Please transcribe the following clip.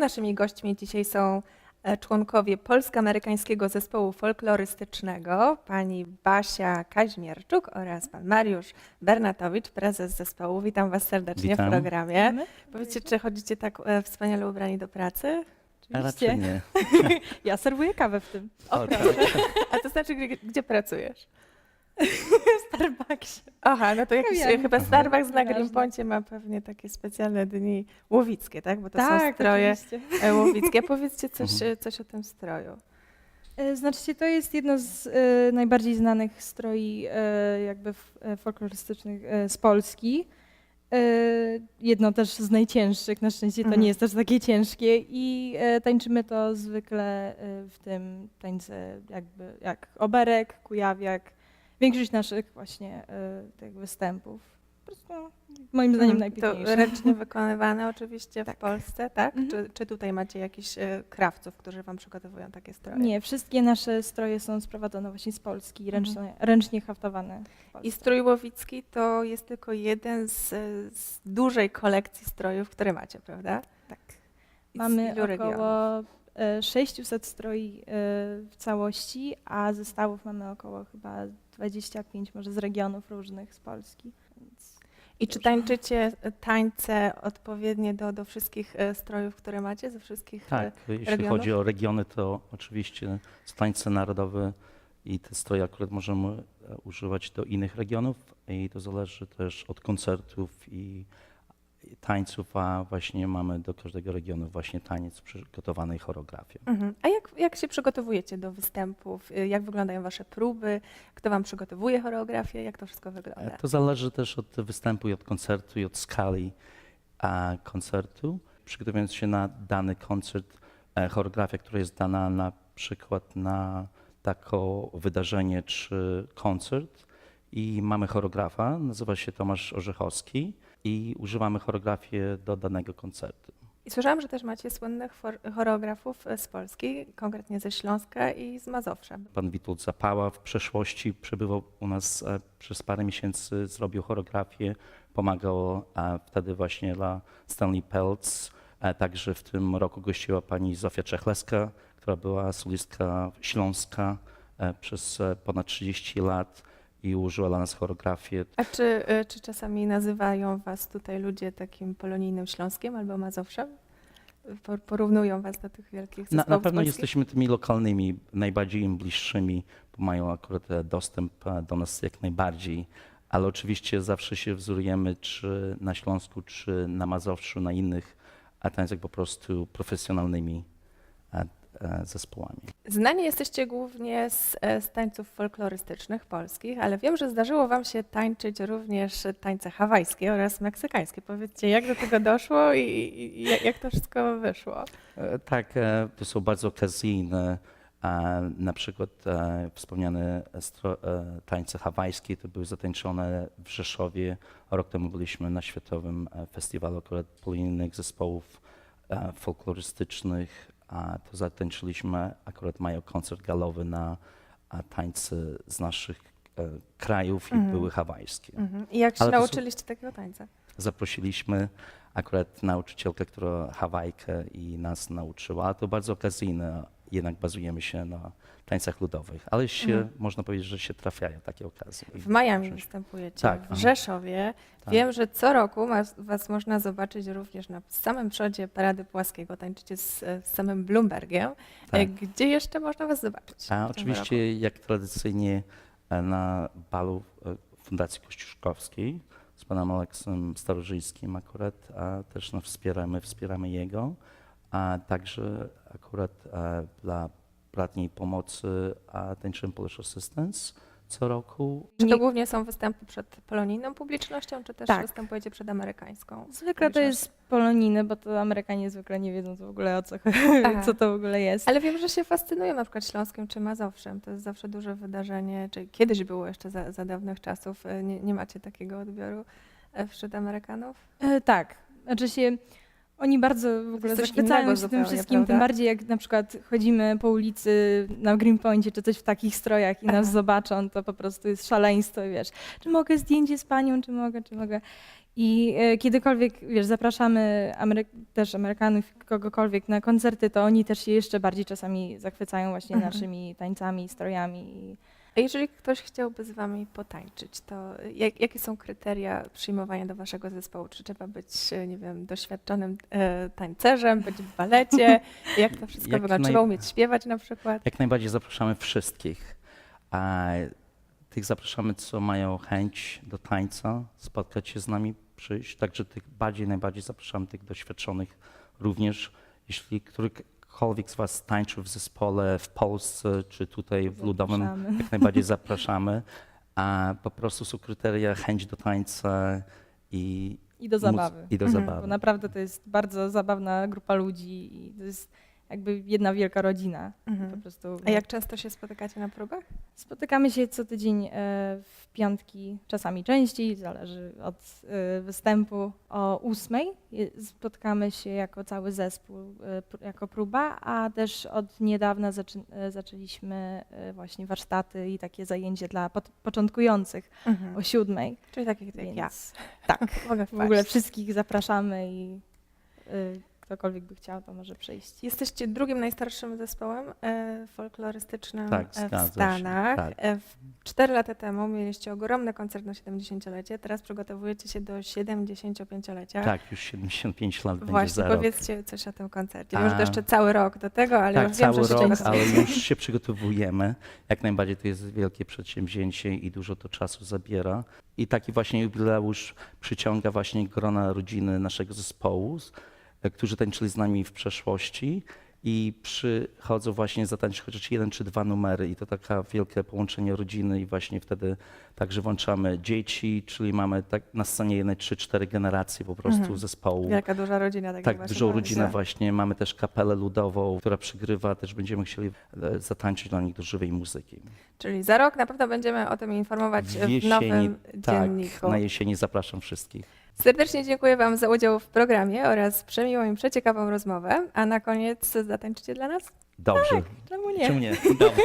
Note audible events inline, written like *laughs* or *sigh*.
Naszymi gośćmi dzisiaj są e, członkowie polsko-amerykańskiego zespołu folklorystycznego, pani Basia Kaźmierczuk oraz pan Mariusz Bernatowicz, prezes zespołu. Witam was serdecznie Witam. w programie. Powiedzcie, czy chodzicie tak e, wspaniale ubrani do pracy? A raczej nie. *laughs* Ja serwuję kawę w tym. O, O, *laughs* proszę. A to znaczy, gdzie, gdzie pracujesz? *laughs* W Starbucksie. Aha, no to jakiś, Kawiarni. chyba Starbucks na Nieważne. Ma pewnie takie specjalne dni łowickie, tak? Bo to są tak, stroje oczywiście. e, łowickie. Powiedzcie coś, Mhm. e, coś o tym stroju. E, Znaczy, to jest jedno z e, najbardziej znanych stroi e, jakby f- e, folklorystycznych e, z Polski. E, jedno też z najcięższych, na szczęście to Mhm. nie jest też takie ciężkie i e, tańczymy to zwykle e, w tym tańce jakby jak oberek, kujawiak. Większość naszych właśnie e, tych występów. Po prostu moim zdaniem Mhm. To najpiękniejsze. ręcznie *laughs* wykonywane oczywiście w Tak. Polsce, tak? Mhm. Czy, czy tutaj macie jakichś e, krawców, którzy wam przygotowują takie stroje? Nie, wszystkie nasze stroje są sprowadzone właśnie z Polski, Mhm. ręcznie, ręcznie haftowane. w Polsce. I strój łowicki to jest tylko jeden z, e, z dużej kolekcji strojów, które macie, prawda? Tak. Mamy około regionów? E, 600 stroi e, w całości, a zestawów mamy około chyba 25 może z regionów różnych z Polski. Więc I czy tańczycie e, tańce odpowiednie do, do wszystkich e, strojów, które macie, ze wszystkich? e, Tak, jeśli regionów? chodzi o regiony, to oczywiście są tańce narodowe i te stroje akurat możemy e, używać do innych regionów i to zależy też od koncertów i tańców, a właśnie mamy do każdego regionu właśnie taniec przygotowany i choreografię. Mhm. A jak, jak się przygotowujecie do występów? E, Jak wyglądają wasze próby? Kto wam przygotowuje choreografię? Jak to wszystko wygląda? E, To zależy też od występu i od koncertu i od skali a, koncertu. Przygotowując się na dany koncert, e, choreografia, która jest dana na przykład na takie wydarzenie czy koncert i mamy choreografa, nazywa się Tomasz Orzechowski i używamy choreografię do danego koncertu. I słyszałam, że też macie słynnych choreografów z Polski, konkretnie ze Śląska i z Mazowsza. Pan Witold Zapała w przeszłości przebywał u nas e, przez parę miesięcy, zrobił choreografię, pomagał e, wtedy właśnie dla Stanley Peltz. E, Także w tym roku gościła pani Zofia Czechleska, która była solistka śląska przez ponad 30 lat i użyła dla nas choreografię. A czy, e, czy czasami nazywają was tutaj ludzie takim polonijnym Śląskiem albo Mazowszem? Po- Porównują was do tych wielkich Na, zespołów na pewno polskich? jesteśmy tymi lokalnymi, najbardziej im bliższymi, bo mają akurat e, dostęp e, do nas jak najbardziej. Ale oczywiście zawsze się wzorujemy, czy na Śląsku, czy na Mazowszu, na innych a tańcach po prostu profesjonalnymi zespołami. Znani jesteście głównie z, e, z tańców folklorystycznych polskich, ale wiem, że zdarzyło wam się tańczyć również tańce hawajskie oraz meksykańskie. Powiedzcie, jak do tego doszło i, i, jak- to wszystko wyszło? E, Tak, e, to są bardzo okazyjne. e, Na przykład e, wspomniane e, tańce hawajskie to były zatańczone w Rzeszowie. Rok temu byliśmy na Światowym e, Festiwalu akurat polonijnych zespołów e, folklorystycznych. A to zatańczyliśmy, akurat mają koncert galowy na tańce z naszych e, krajów i Mhm. były hawajskie. Mhm. I jak się Ale to są- nauczyliście takiego tańca? zaprosiliśmy akurat nauczycielkę, która Hawajkę i nas nauczyła, to bardzo okazyjne, jednak bazujemy się na tańcach ludowych, ale się, Mhm. można powiedzieć, że się trafiają takie okazje. W Miami występujecie, Tak, w. Rzeszowie. Tak. Wiem, że co roku mas, was można zobaczyć również na samym przodzie Parady Płaskiego. Tańczycie z, e, z samym Bloombergiem. E, Tak. Gdzie jeszcze można was zobaczyć? A oczywiście, jak tradycyjnie e, na balu e, Fundacji Kościuszkowskiej z panem Aleksem Starożyńskim akurat, a też no, wspieramy, wspieramy jego, a także akurat e, dla bratniej pomocy a tańczymy Polish Assistance co roku. Czy to Nie- głównie są występy przed polonijną publicznością, czy też Tak. występujecie przed amerykańską? Zwykle to jest polonijne, bo to Amerykanie zwykle nie wiedzą co w ogóle o co, *laughs* Aha. co to w ogóle jest. Ale wiem, że się fascynują na przykład Śląskiem czy Mazowszem. To jest zawsze duże wydarzenie, czy kiedyś było jeszcze za, za dawnych czasów. E, Nie, nie macie takiego odbioru e, wśród Amerykanów? E, tak, znaczy się oni bardzo w ogóle zachwycają się tym wszystkim, prawda? tym bardziej jak na przykład chodzimy po ulicy na Greenpointie czy coś w takich strojach i nas Aha. *laughs* zobaczą, to po prostu jest szaleństwo, wiesz, czy mogę zdjęcie z panią, czy mogę, czy mogę. I e, kiedykolwiek, wiesz, zapraszamy Amery- też Amerykanów, kogokolwiek na koncerty, to oni też się jeszcze bardziej czasami zachwycają właśnie Mhm. naszymi tańcami, strojami. A jeżeli ktoś chciałby z wami potańczyć, to jak, jakie są kryteria przyjmowania do waszego zespołu? Czy trzeba być, e, nie wiem, doświadczonym e, tańcerzem, być w balecie? Jak to wszystko Jak wygląda? Trzeba umieć śpiewać na przykład? Jak najbardziej zapraszamy wszystkich. A tych zapraszamy, co mają chęć do tańca, spotkać się z nami, przyjść. Także tych bardziej, najbardziej zapraszamy tych doświadczonych również. Jeśli którykolwiek z Was tańczył w zespole w Polsce, czy tutaj w Ludowym, Zapraszamy. jak najbardziej zapraszamy. A po prostu są kryteria chęć do tańca i I do móc- zabawy. I do Mhm. zabawy. Bo naprawdę to jest bardzo zabawna grupa ludzi i to jest jakby jedna wielka rodzina. Po Mhm. prostu A jak często się spotykacie na próbach? Spotykamy się co tydzień e, w piątki, czasami częściej, zależy od e, występu. O ósmej je- spotkamy się jako cały zespół, e, jako próba, a też od niedawna zaczę, e, zaczęliśmy e, właśnie warsztaty i takie zajęcie dla początkujących o siódmej. Czyli takich jak ja. Więc tak, *laughs* Mogę w ogóle wszystkich zapraszamy i e, ktokolwiek by chciał, to może przyjść. Jesteście drugim najstarszym zespołem e, folklorystycznym Tak, e, w się, Stanach. tak. E, w, cztery lata temu mieliście ogromny koncert na 70-lecie, teraz przygotowujecie się do 75-lecia. Tak, już 75 lat będzie Właśnie, za rok. powiedzcie coś o tym koncercie. Wiem, że to A- jeszcze cały rok do tego, ale tak, już wiem, cały że rok, jeszcze ale już się przygotowujemy. Jak najbardziej to jest wielkie przedsięwzięcie i dużo to czasu zabiera. I taki właśnie jubileusz przyciąga właśnie grona rodziny naszego zespołu, którzy tańczyli z nami w przeszłości i przychodzą właśnie zatańczyć chociaż jeden czy dwa numery i to taka wielkie połączenie rodziny i właśnie wtedy także włączamy dzieci, czyli mamy tak na scenie jednej trzy, cztery generacje po prostu Mhm. zespołu. Wielka, duża rodzina. Tak, Tak, dużą rodzinę właśnie. Mamy też kapelę ludową, która przygrywa. Też będziemy chcieli e, zatańczyć dla nich do żywej muzyki. Czyli za rok na pewno będziemy o tym informować w, W jesieni, nowym Tak, dzienniku. na jesieni zapraszam wszystkich. Serdecznie dziękuję Wam za udział w programie oraz przemiłą i przeciekawą rozmowę. A na koniec zatańczycie dla nas? Dobrze. Czemu nie? Czemu nie? Dobra.